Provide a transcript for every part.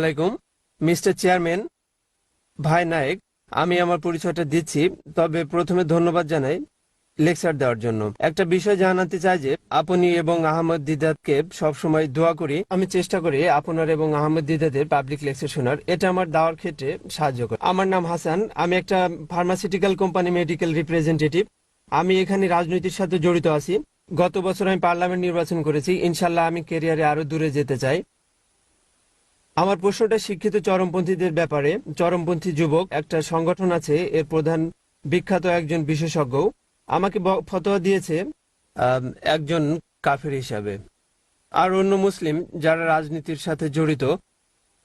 আলাইকুম। Mister chairman, ভাই নায়েক, আমি আমার পরিচয়টা দিচ্ছি, তবে প্রথমে ধন্যবাদ জানাই লেকচার দেওয়ার জন্য। একটা বিষয় জানাতে চাই যে, আপনি এবং আহমদ দিদাতকে সবসময় দোয়া করি। আমি চেষ্টা করি আপনার এবং আহমদ দিদাদের পাবলিক লেকচার শোনার। এটা আমার দেওয়ার ক্ষেত্রে সাহায্য করে। আমার নাম হাসান। আমি একটা ফার্মাসিউটিক্যাল কোম্পানি মেডিকেল রিপ্রেজেন্টেটিভ আমি এখানে রাজনীতির সাথে জড়িত আছি। গত বছর আমি পার্লামেন্ট নির্বাচন করেছি। ইনশাল্লাহ আমি কেরিয়ারে আরও দূরে যেতে চাই। আমার প্রশ্নটা, শিক্ষিত চরমপন্থীদের ব্যাপারে। চরমপন্থী যুবক, একটা সংগঠন আছে, এর প্রধান বিখ্যাত একজন বিশেষজ্ঞ। আমাকে ফতোয়া দিয়েছে একজন কাফের হিসাবে। আর অন্য মুসলিম যারা রাজনীতির সাথে জড়িত,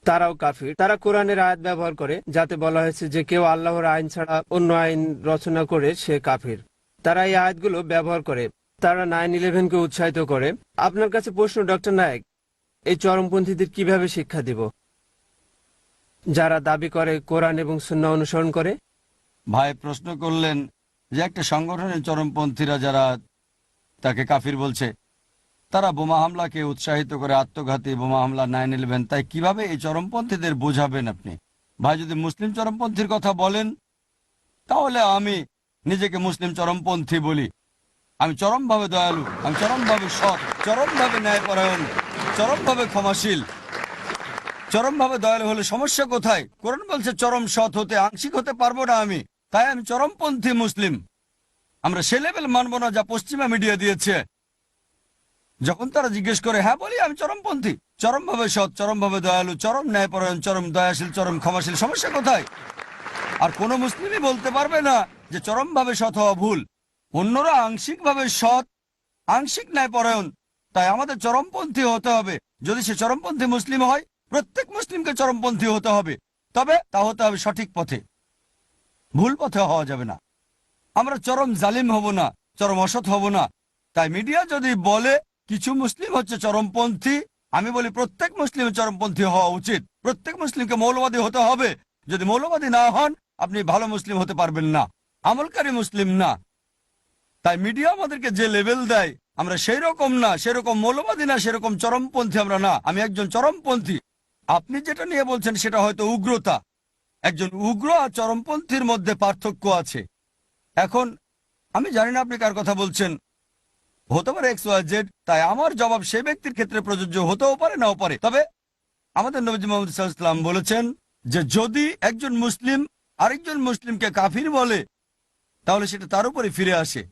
তারাও কাফির। তারা কোরআনের আয়াত ব্যবহার করে, যাতে বলা হয়েছে যে কেউ আল্লাহর আইন ছাড়া অন্য আইন রচনা করে, সে কাফির। তারা এই আয়াতগুলো ব্যবহার করে, তারা নাইন ইলেভেনকে উৎসাহিত করে। আপনার কাছে প্রশ্ন, ডক্টর নায়ক এই চরমপন্থীদের কীভাবে শিক্ষা দিব? যারা দাবি করে কোরআন এবং সুন্নাহ অনুসরণ করে? ভাই, প্রশ্ন করলেন যে একটা সংগঠনের চরমপন্থীরা যারা, তাকে কাফির বলছে, তারা বোমা হামলাকে উৎসাহিত করে আত্মঘাতী বোমা হামলা নাইন ইলেভেন তাই কীভাবে এই চরমপন্থীদের বোঝাবেন আপনি? ভাই, যদি মুসলিম চরমপন্থীর কথা বলেন, তাহলে আমি নিজেকে মুসলিম চরমপন্থী বলি। আমি চরমভাবে দয়ালু, আমি চরমভাবে সৎ, চরমভাবে ন্যায়পরায়ণ। চরমভাবে ক্ষমাশীল। চরমভাবে দয়ালু হলে সমস্যা কোথায়? কোরআন বলছে, চরম সৎ হতে, আংশিক হতে পারব না আমি। তাই আমি চরমপন্থী মুসলিম। আমরা সে লেভেল মানবো না যা পশ্চিমা মিডিয়া দিয়েছে। যখন তারা জিজ্ঞেস করে হ্যাঁ বলি, আমি চরমপন্থী। চরমভাবে সৎ, চরমভাবে দয়ালু, চরম ন্যায়পরায়ণ, চরম দয়াশীল, চরম ক্ষমাশীল, সমস্যা কোথায়? আর কোন মুসলিমই বলতে পারবে না যে চরমভাবে সৎ হওয়া ভুল। অন্যরা আংশিকভাবে সৎ, আংশিক ন্যায়পরায়ণ তাই আমাদের চরমপন্থী হতে হবে। যদি সে চরমপন্থী মুসলিম হয়, প্রত্যেক মুসলিমকে চরমপন্থী হতে হবে। তবে তা হতে হবে সঠিক পথে। ভুল পথে হওয়া যাবে না। আমরা চরম জালিম হব না, চরম অসৎ হব না। তাই মিডিয়া যদি বলে, কিছু মুসলিম হচ্ছে চরমপন্থী আমি বলি প্রত্যেক মুসলিম চরমপন্থী হওয়া উচিত। প্রত্যেক মুসলিমকে মৌলবাদী হতে হবে। যদি মৌলবাদী না হন, আপনি ভালো মুসলিম হতে পারবেন না। আমলকারী মুসলিম না। তাই মিডিয়া আমাদেরকে যে লেভেল দেয় আমরা সেই রকম না সেরকম মৌলবাদী না সেরকম চরমপন্থী আমরা না। আমি একজন চরমপন্থী। আপনি যেটা নিয়ে বলছেন সেটা হয়তো উগ্রতা। একজন উগ্র আর চরমপন্থীর মধ্যে পার্থক্য আছে। এখন, আমি জানি না আপনি কার কথা বলছেন। হতে পারে এক্স ওয়াই জেড তাই আমার জবাব সে ব্যক্তির ক্ষেত্রে প্রযোজ্য হতেও পারে, নাও পারে। তবে আমাদের নবজি মোহাম্মদ সাল্লাম বলেছেন যে, যদি একজন মুসলিম আরেকজন মুসলিমকে কাফির বলে, তাহলে সেটা তার উপরে ফিরে আসে।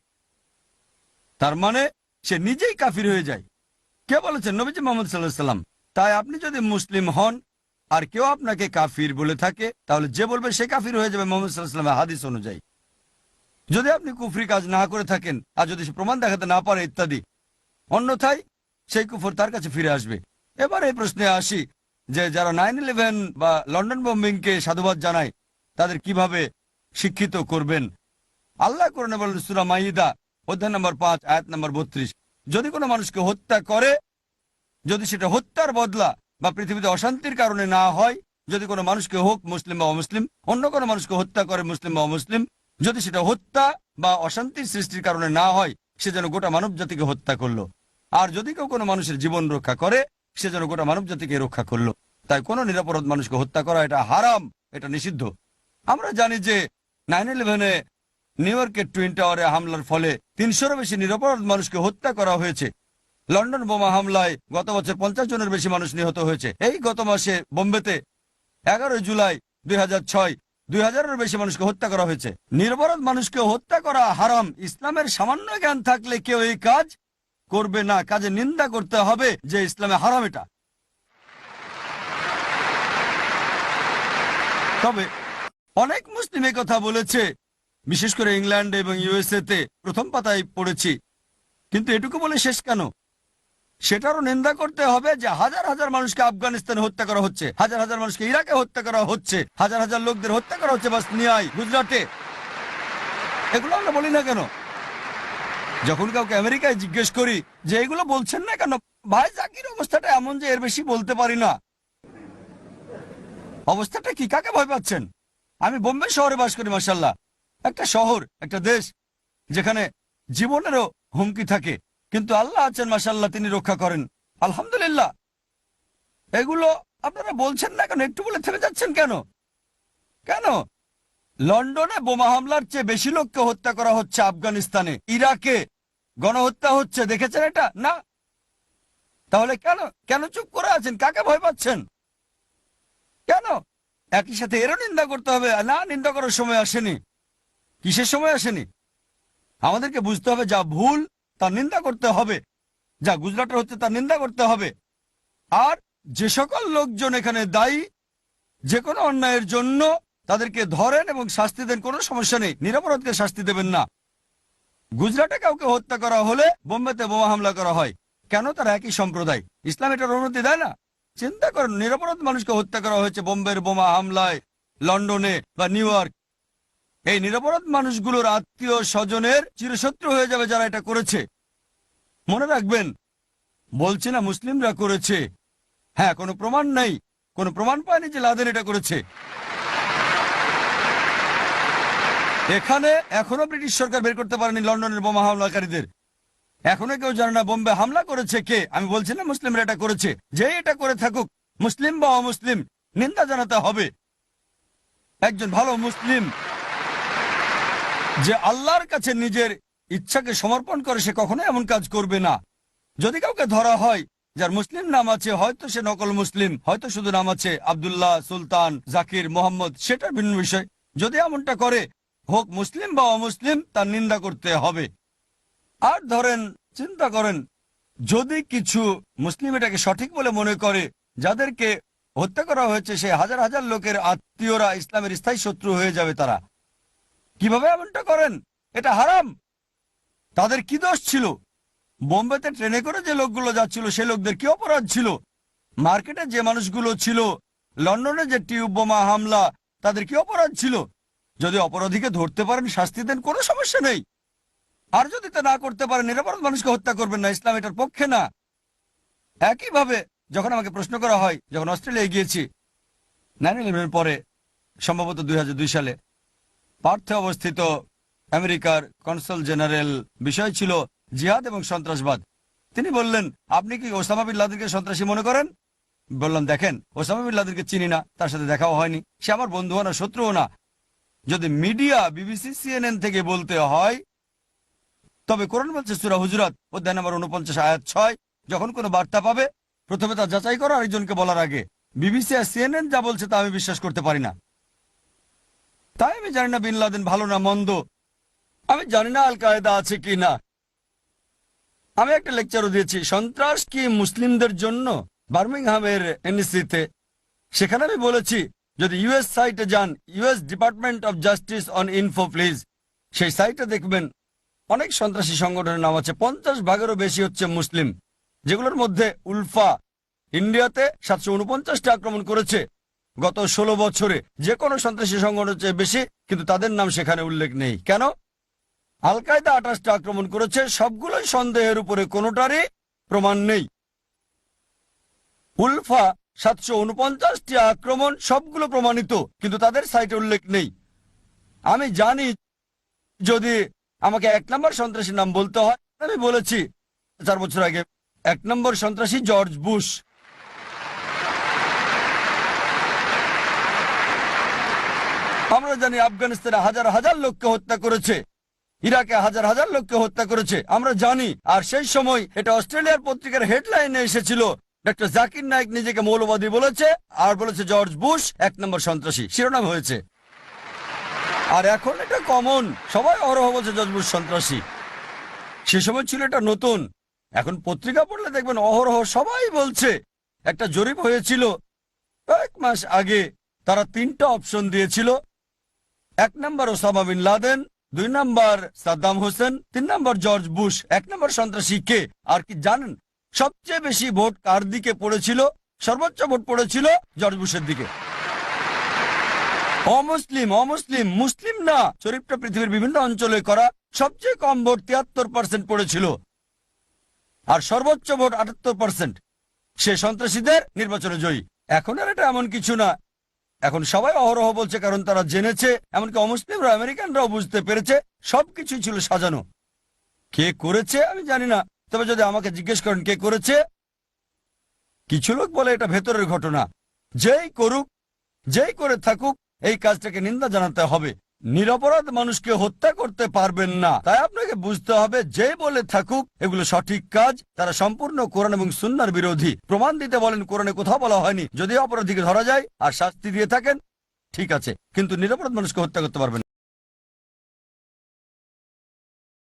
তার মানে সে নিজেই কাফির হয়ে যায়। কে বলেছেন নবীজি মোহাম্মদ সাল্লাহ সাল্লাম, তাই আপনি যদি মুসলিম হন আর কেউ আপনাকে কাফির বলে থাকে, তাহলে যে বলবে সে কাফির হয়ে যাবে মোহাম্মদ সাল্লাহ সাল্লামের হাদিস অনুযায়ী। যদি আপনি কুফরি কাজ না করে থাকেন আর যদি সে প্রমাণ দেখাতে না পারে ইত্যাদি, অন্যথায় সেই কুফর তার কাছে ফিরে আসবে। এবার এই প্রশ্নে আসি যে যারা নাইন ইলেভেন বা লন্ডন বোম্বিংকে সাধুবাদ জানায়, তাদের কীভাবে শিক্ষিত করবেন? আল্লাহ করণে বলেন সুরা মাইদা অধ্যায় নম্বর পাঁচ, আয়াত নম্বর বত্রিশ। যদি কোনো মানুষকে হত্যা করে, যদি সেটা হত্যার বদলা বা পৃথিবীতে অশান্তির কারণে না হয়, যদি কোনো মানুষকে হোক মুসলিম বা অমুসলিম, অন্য কোনো মানুষকে হত্যা করে মুসলিম বা অমুসলিম, যদি সেটা হত্যা বা অশান্তির সৃষ্টির কারণে না হয়, সে যেন গোটা মানব জাতিকে হত্যা করল। আর যদি কেউ কোনো মানুষের জীবন রক্ষা করে, সে যেন গোটা মানব জাতিকে রক্ষা করল। তাই কোনো নিরাপরাধ মানুষকে হত্যা করা এটা হারাম, এটা নিষিদ্ধ। আমরা জানি যে নাইন ইলেভেনে নিউ ইয়র্কের টুইন টাওয়ারে হামলার ফলে তিনশোরও বেশি নিরপরাধ মানুষকে হত্যা করা হয়েছে। লন্ডন বোমা হামলায় গত বছর পঞ্চাশ জনের বেশি মানুষ নিহত হয়েছে। এই গত মাসে বোম্বেতে এগারোই জুলাই দুই হাজার ছয় দুই হাজারের বেশি মানুষকে হত্যা করা হয়েছে। নিরপরাধ মানুষকে হত্যা করা হারাম, ইসলামের সামান্য জ্ঞান থাকলে কেউ এই কাজ করবে না। কাজে নিন্দা করতে হবে যে ইসলামে হারাম এটা। তবে অনেক মুসলিম কথা বলেছে বিশেষ করে ইংল্যান্ড এবং ইউএসএ তে প্রথম পাতায় পড়েছি। কিন্তু এটুকু বলে শেষ কেন? সেটারও নিন্দা করতে হবে যে হাজার হাজার মানুষকে আফগানিস্তানে হত্যা করা হচ্ছে, হাজার হাজার মানুষকে ইরাকে হত্যা করা হচ্ছে, হাজার হাজার লোকদের হত্যা করা হচ্ছে বাসনিয়ায় গুজরাটে। এগুলো আমরা বলি না কেন? যখন কাউকে আমেরিকায় জিজ্ঞেস করি যে এগুলো বলছেন না কেন, ভাই জাকির, অবস্থাটা এমন যে এর বেশি বলতে পারি না। অবস্থাটা কি? কাকে ভয় পাচ্ছেন? আমি বোম্বে শহরে বাস করি মাসাল্লাহ একটা শহর, একটা দেশ, যেখানে জীবনেরও হুমকি থাকে। কিন্তু আল্লাহ আছেন মাসাল্লাহ তিনি রক্ষা করেন। আলহামদুলিল্লাহ। এগুলো আপনারা বলছেন না কেন? একটু বলে থেমে যাচ্ছেন কেন? কেন? লন্ডনে বোমা হামলার চেয়ে বেশি লোককে হত্যা করা হচ্ছে আফগানিস্তানে। ইরাকে গণহত্যা হচ্ছে, দেখেছেন এটা? না। তাহলে কেন? কেন চুপ করে আছেন? কাকে ভয় পাচ্ছেন? কেন? একই সাথে এরও নিন্দা করতে হবে। না, নিন্দা করার সময় আসেনি। কিসের সময় আসেনি? আমাদেরকে বুঝতে হবে যা ভুল তার নিন্দা করতে হবে। যা গুজরাটের হচ্ছে তার নিন্দা করতে হবে। আর যে সকল লোকজন এখানে দায়ী, যে কোনো অন্যায়ের জন্য তাদেরকে ধরেন এবং শাস্তি দেন, কোনো সমস্যা নেই। নিরাপরাধকে শাস্তি দেবেন না। গুজরাটে কাউকে হত্যা করা হলে বোম্বেতে বোমা হামলা করা হয়। কেন তারা একই সম্প্রদায়? ইসলাম এটার অনুমতি দেয় না? চিন্তা করেন, নিরাপরাধ মানুষকে হত্যা করা হয়েছে বোম্বের বোমা হামলায়, লন্ডনে বা নিউ ইয়র্ক। এই নিরাপরাধ মানুষগুলোর আত্মীয় স্বজনের চিরশত্রু হয়ে যাবে যারা এটা করেছে। মনে রাখবেন, বলছি না মুসলিমরা করেছে। হ্যাঁ কোনো প্রমাণ নেই। কোনো প্রমাণ পায়নি যে লাদেন এটা করেছে। এখানে এখনও ব্রিটিশ সরকার বের করতে পারেনি লন্ডনের বোমা হামলাকারীদের। এখনও কেউ জানে না বোম্বে হামলা করেছে কে। আমি বলছি না মুসলিমরা এটা করেছে। যে এটা করে থাকুক, মুসলিম বা অমুসলিম, নিন্দা জানাতে হবে। একজন ভালো মুসলিম যে আল্লাহর কাছে নিজের ইচ্ছাকে সমর্পণ করে, সে কখনো এমন কাজ করবে না। যদি কাউকে ধরা হয়, যার মুসলিম নাম আছে, হয়তো সে নকল মুসলিম, হয়তো শুধু নাম আছে আবদুল্লাহ, সুলতান, জাকির, মোহাম্মদ, সেটার ভিন্ন বিষয়। যদি এমনটা করে, হোক মুসলিম বা অমুসলিম, তার নিন্দা করতে হবে। আর ধরেন, চিন্তা করেন, যদি কিছু মুসলিম এটাকে সঠিক বলে মনে করে, যাদেরকে হত্যা করা হয়েছে, সে হাজার হাজার লোকের আত্মীয়রা, ইসলামের স্থায়ী শত্রু হয়ে যাবে তারা। কীভাবে এমনটা করেন? এটা হারাম। তাদের কি দোষ ছিল? বোম্বেতে ট্রেনে করে যে লোকগুলো যাচ্ছিল, সে লোকদের কি অপরাধ ছিল? মার্কেটে যে মানুষগুলো ছিল, লন্ডনে যে টিউব বোমা হামলা, তাদের কি অপরাধ ছিল? যদি অপরাধীকে ধরতে পারেন, শাস্তি দেন, কোনো সমস্যা নেই। আর যদি তা না করতে পারেন, নিরাপরাধ মানুষকে হত্যা করবেন না, ইসলাম এটার পক্ষে না। একইভাবে যখন আমাকে প্রশ্ন করা হয়, যখন অস্ট্রেলিয়ায় গিয়েছি নাইন ইলেভেনের পরে, সম্ভবত দুই হাজার দুই সালে পার্থে অবস্থিত আমেরিকার কনসাল জেনারেল বিষয় ছিল জিহাদ এবং সন্ত্রাসবাদ। তিনি বললেন, আপনি কি ওসামা বিন সন্ত্রাসী মনে করেন? বললাম, দেখেন, ওসামা বিন চিনি না, তার সাথে দেখাও হয়নি। সে আমার বন্ধুও না, শত্রুও না। যদি মিডিয়া, বিবিসি, সিএনএন থেকে বলতে হয়, তবে কোরআন বলছে সুরা হুজরাত, অধ্যায় নম্বর উনপঞ্চাশ, আয়াত ছয়, যখন কোনো বার্তা পাবে, প্রথমে তা যাচাই করো আরেকজনকে বলার আগে। বিবিসি আর সিএনএন যা বলছে তা আমি বিশ্বাস করতে পারি না। তাই আমি জানি না বিন লাদেন ভালো না মন্দ। আমি জানি না আল কায়দা আছে কি না। আমি একটা লেকচারও দিয়েছি, সন্ত্রাস কি মুসলিমদের জন্য? বার্মিংহামের এনএসিতে। সেখানে আমি বলেছি, যদি ইউএস সাইটে যান, US department of justice on info, please. সেই সাইটে দেখবেন অনেক সন্ত্রাসী সংগঠনের নাম আছে। পঞ্চাশ ভাগেরও বেশি হচ্ছে মুসলিম, যেগুলোর মধ্যে উলফা ইন্ডিয়াতে সাতশো আক্রমণ করেছে। গত ষোলো বছরে যে কোনো সন্ত্রাসী সংগঠনের চেয়ে বেশি, কিন্তু তাদের নাম সেখানে উল্লেখ নেই। কেন? আল কায়দা আঠাশটা আক্রমণ করেছে, সবগুলোই সন্দেহের উপরে, কোনোটারই প্রমাণ নেই। উলফা সাতশো উনপঞ্চাশটি আক্রমণ, সবগুলো প্রমাণিত, কিন্তু তাদের সাইটে উল্লেখ নেই। আমি জানি যদি আমাকে এক নম্বর সন্ত্রাসীর নাম বলতে হয়, আমি বলেছি, চার বছর আগে, এক নম্বর সন্ত্রাসী জর্জ বুশ। আমরা জানি আফগানিস্তানে হাজার হাজার লোককে হত্যা করেছে। ইরাকে হাজার হাজার লোককে হত্যা করেছে। আমরা জানি। আর সেই সময় এটা অস্ট্রেলিয়ার পত্রিকার হেডলাইনে এসেছিল। ডক্টর জাকির নায়ক নিজেকে মৌলবাদী বলেছে আর বলেছে জর্জ বুশ এক নম্বর সন্ত্রাসী। শিরোনাম হয়েছে। আর এখন এটা কমন। সবাই অরহ বলছে জর্জ বুশ সন্ত্রাসী। সে সময় ছিল এটা নতুন। এখন পত্রিকা পড়লে দেখবেন অহরহ সবাই বলছে। একটা জরিপ হয়েছিল। কয়েক মাস আগে তারা তিনটা অপশন দিয়েছিল। এক নম্বর ওসামা বিন লাদেন, দুই নম্বর সাদ্দাম হোসেন, তিন নম্বর জর্জ বুশ। এক নম্বর সন্ত্রাসী কে? আর কি জানেন? সবচেয়ে বেশি ভোট কার দিকে পড়েছিল? সর্বোচ্চ ভোট পড়েছিল জর্জ বুশের দিকে। অমুসলিম অমুসলিম, মুসলিম না। জরিপটা পৃথিবীর বিভিন্ন অঞ্চলে করা সবচেয়ে কম ভোট তিয়াত্তর পার্সেন্ট পড়েছিল। আর সর্বোচ্চ ভোট আটাত্তর পার্সেন্ট সে সন্ত্রাসীদের নির্বাচনে জয়ী। এখন আর এটা এমন কিছু না। এখন সবাই অহরহ বলছে কারণ তারা জেনেছে, এমনকি অমুসলিমরা, আমেরিকানরাও বুঝতে পেরেছে সবকিছু ছিল সাজানো। কে করেছে আমি জানি না, তবে যদি আমাকে জিজ্ঞেস করেন কে করেছে, কিছু লোক বলে এটা ভেতরের ঘটনা। যেই করুক, যেই করে থাকুক, এই কাজটাকে নিন্দা জানাতে হবে। নিরপরাধ মানুষকে হত্যা করতে পারবেন না। তাই আপনাকে বুঝতে হবে, যে বলে থাকুক, এগুলো সঠিক কাজ। তারা সম্পূর্ণ কোরআন এবং সুন্নার বিরোধী। প্রমাণ দিতে বলেন, কোরআনে কোথাও বলা হয়নি। যদি অপরাধীকে ধরা যায় আর শাস্তি দিয়ে থাকেন, ঠিক আছে। কিন্তু নিরপরাধ মানুষকে হত্যা করতে পারবেন।